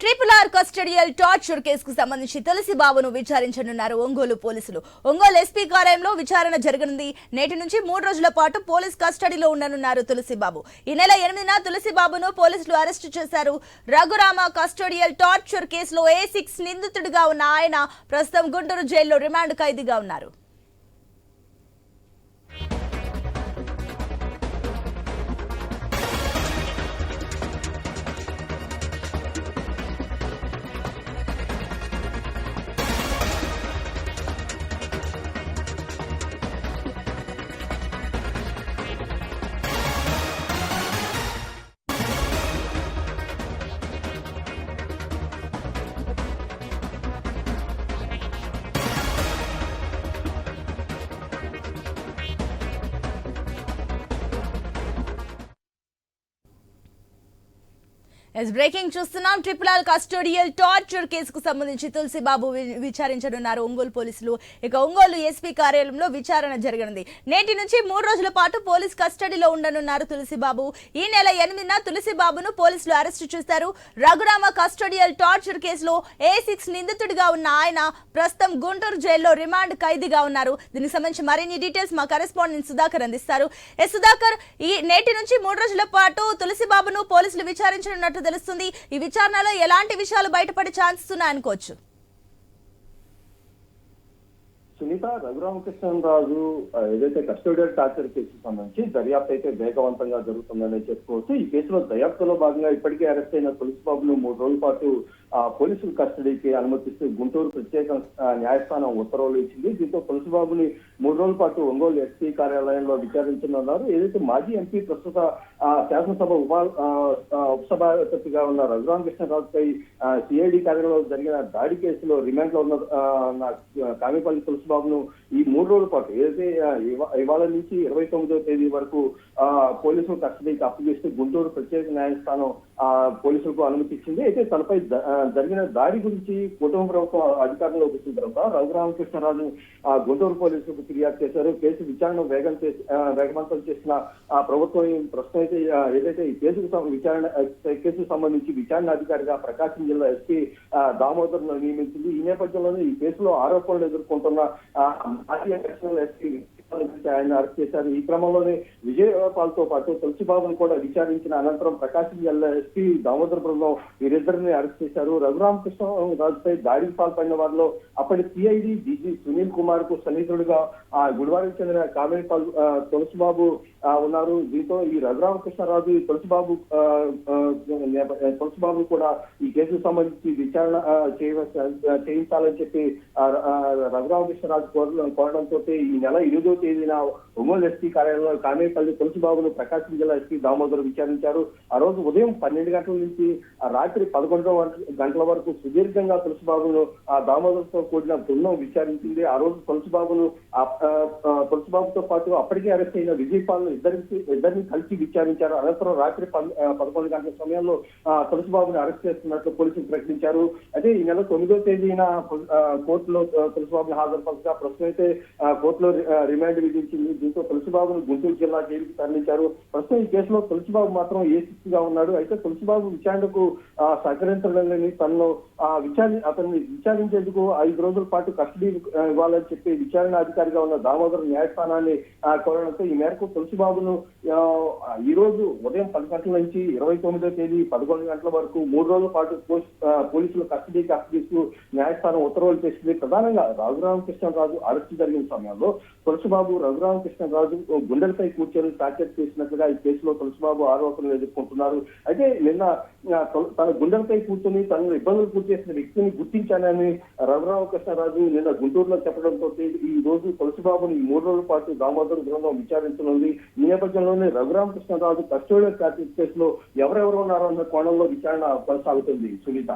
Triple R custodial torture కేసుకు సంబంధించి తులసి బాబును విచారించనున్నారు ఒంగోలు పోలీసులు. ఒంగోలు ఎస్పీ కార్యాలయంలో విచారణ జరగనుంది. నేటి నుంచి మూడు రోజుల పాటు పోలీస్ కస్టడీలో ఉండనున్నారు తులసిబాబు ఈ నెల ఎనిమిదిన తులసిబాబును పోలీసులు అరెస్టు చేశారు. రఘురామ కస్టడియల్ టార్చర్ కేసులో ఏ సిక్స్ నిందితుడిగా ఉన్న ఆయన ప్రస్తుతం గుంటూరు జైల్లో రిమాండ్ ఖైదీగా ఉన్నారు. ఎస్ బ్రేకింగ్ చూస్తున్నాం ట్రిపుల్ ఆర్ కస్టోడియల్ టార్చర్ కేసుకు సంబంధించి తులసిబాబు విచారించనున్నారు. ఒంగోలు పోలీసులు. ఇక ఒంగోలు ఎస్పీ కార్యాలయంలో విచారణ జరగనుంది. నేటి నుంచి మూడు రోజుల పాటు పోలీస్ కస్టడీలో ఉండనున్నారు తులసి బాబు ఈ నెల ఎనిమిదిన తులసిబాబును పోలీసులు అరెస్టు చేశారు. రఘురామ కస్టోడియల్ టార్చర్ కేసులో ఏ సిక్స్ నిందితుడిగా ఉన్న ఆయన ప్రస్తుతం గుంటూరు జైల్లో రిమాండ్ ఖైదీగా ఉన్నారు. దీనికి సంబంధించి మరిన్ని డీటెయిల్స్ మా కరెస్పాండెంట్ సుధాకర్ అందిస్తారు. ఎస్ సుధాకర్ ఈ నేటి నుంచి మూడు రోజుల పాటు తులసిబాబును పోలీసులు విచారించనున్నట్టు తెలుస్తుంది. ఈ విచారణలో ఎలాంటి విషయాలు బయటపడే ఛాన్సెస్ ఉన్నాయనుకోవచ్చు. సునీత రఘురామకృష్ణరాజు ఏదైతే కస్టోడియల్ టార్చర్ కేసు సంబంధించి దర్యాప్తు అయితే వేగవంతంగా జరుగుతుందని చెప్పుకోవచ్చు. ఈ కేసులో దర్యాప్తులో భాగంగా ఇప్పటికే అరెస్ట్ అయిన తులసి బాబును మూడు రోజుల పాటు పోలీసుల కస్టడీకి అనుమతిస్తూ గుంటూరు ప్రత్యేక న్యాయస్థానం ఉత్తర్వులు ఇచ్చింది. దీంతో తులసి బాబుని మూడు రోజుల పాటు ఒంగోలు ఎస్పీ కార్యాలయంలో విచారించనున్నారు. ఏదైతే మాజీ ఎంపీ ప్రస్తుత శాసనసభ ఉప ఉపసభాపతిగా ఉన్న రఘురామకృష్ణరాజుపై సిఐడి కార్యాలయంలో జరిగిన దాడి కేసులో రిమాండ్లో ఉన్న కామిపల్లి తులసి బాబును ఈ మూడు రోజుల పాటు ఏదైతే ఇవాళ నుంచి ఇరవై తొమ్మిదో తేదీ వరకు ఆ, పోలీసులు కస్టడీకి అప్పగిస్తూ గుంటూరు ప్రత్యేక న్యాయస్థానం ఆ, పోలీసులకు అనుమతి ఇచ్చింది అయితే తనపై జరిగిన దాడి గురించి కుటుంబ ప్రభుత్వం అధికారంలోకి వచ్చిన తర్వాత రఘురామకృష్ణరాజు ఆ, గుంటూరు పోలీసులకు ఫిర్యాదు చేశారు. కేసు విచారణ వేగం చేసి వేగవంతం చేసిన ఆ ప్రభుత్వం ఈ ప్రస్తుతం అయితే ఏదైతే ఈ కేసుకు విచారణ కేసుకు సంబంధించి విచారణ అధికారిగా ప్రకాశం జిల్లా ఎస్పీ దామోదర్ నియమించింది. ఈ నేపథ్యంలోనే ఈ కేసులో ఆరోపణలు ఎదుర్కొంటున్న ఆ, మాజీ అడిషనల్ ఎస్పీ ఆయన అరెస్ట్ చేశారు. ఈ క్రమంలోనే విజయపాల్తో పాటు తులసిబాబును కూడా విచారించిన అనంతరం ప్రకాశం జిల్లా ఎస్పీ దామోదర్ బృందం వీరిద్దరిని అరెస్ట్ చేశారు. రఘురామకృష్ణ రాజుపై దాడికి పాల్పడిన వారిలో అప్పటి సిఐడి డీజీ సునీల్ కుమార్కు సన్నిహితుడుగా ఆ గుడివారం చెందిన కామేపాల్ ఆ, తులసిబాబు ఆ, ఉన్నారు. దీంతో ఈ రఘురామకృష్ణరాజు ఈ తులసిబాబు తులసిబాబు కూడా ఈ కేసుకు సంబంధించి విచారణ చేయించాలని చెప్పి రఘురామ ఆ, రఘురామకృష్ణరాజు కోరడం కోరడంతో ఈ నెల ఎనిమిదో తేదీన ఒంగోలు ఎస్పీ కార్యాలయంలో కామేపల్లి తులసిబాబును ప్రకాశం జిల్లా ఎస్పీ దామోదర్ విచారించారు. ఆ రోజు ఉదయం పన్నెండు గంటల నుంచి రాత్రి పదకొండు గంటల వరకు సుదీర్ఘంగా తులసిబాబును ఆ దామోదర్తో కూడిన బృందం విచారించింది. ఆ రోజు తులసిబాబును తులసిబాబుతో పాటు అప్పటికే అరెస్ట్ అయిన విజయపాల్ ఇద్దరికి ఇద్దరిని కలిసి విచారించారు. అనంతరం రాత్రి పదకొండు గంటల సమయంలో తులసిబాబును అరెస్ట్ చేస్తున్నట్లు పోలీసులు ప్రకటించారు. అయితే ఈ నెల తొమ్మిదో తేదీన కోర్టులో ఆ, తులసిబాబును హాజరుపరచగా ప్రస్తుతం అయితే కోర్టులో రి- రిమాండ్ విధించింది. దీంతో తులసిబాబును గుంటూరు జిల్లా జైలుకి తరలించారు. ప్రస్తుతం ఈ కేసులో తులసిబాబు మాత్రం ఏ గా ఉన్నాడు? అయితే తులసిబాబు విచారణకు ఆ, సహకరించడం తనను ఆ, అతన్ని విచారించేందుకు ఐదు రోజుల పాటు కస్టడీ ఇవ్వాలని చెప్పి విచారణ అధికారిగా ఉన్న దామోదర్ న్యాయస్థానాన్ని కోరడంతో ఈ మేరకు తులసిబాబును ఈ రోజు ఉదయం పది గంటల నుంచి ఇరవై తొమ్మిదో తేదీ పదకొండు గంటల వరకు మూడు రోజుల పాటు పోలీస్- పోలీసులు కస్టడీకి అప్పగిస్తూ న్యాయస్థానం ఉత్తర్వులు చేసింది. ప్రధానంగా రఘురామకృష్ణరాజు అరెస్టు జరిగిన సమయంలో తులసిబాబు రఘురామకృష్ణరాజు గుండెలపై కూర్చొని టార్గెట్ చేసినట్లుగా ఈ కేసులో తులసిబాబు ఆరోపణలు ఎదుర్కొంటున్నారు. అయితే నిన్న తన- గుండెలపై కూర్చొని తనను ఇబ్బందులు గురి చేసిన వ్యక్తిని గుర్తించానని రఘురామకృష్ణరాజు నిన్న గుంటూరులో చెప్పడంతో ఈ రోజు తులసిబాబుని మూడు రోజుల పాటు దామోదర బృందం విచారించనుంది. ఈ నేపథ్యంలోనే రఘురామకృష్ణరాజు కస్టోడియల్ కేసులో ఎవరెవరు ఉన్నారో అన్న కోణంలో విచారణ కొనసాగుతుంది సునీత.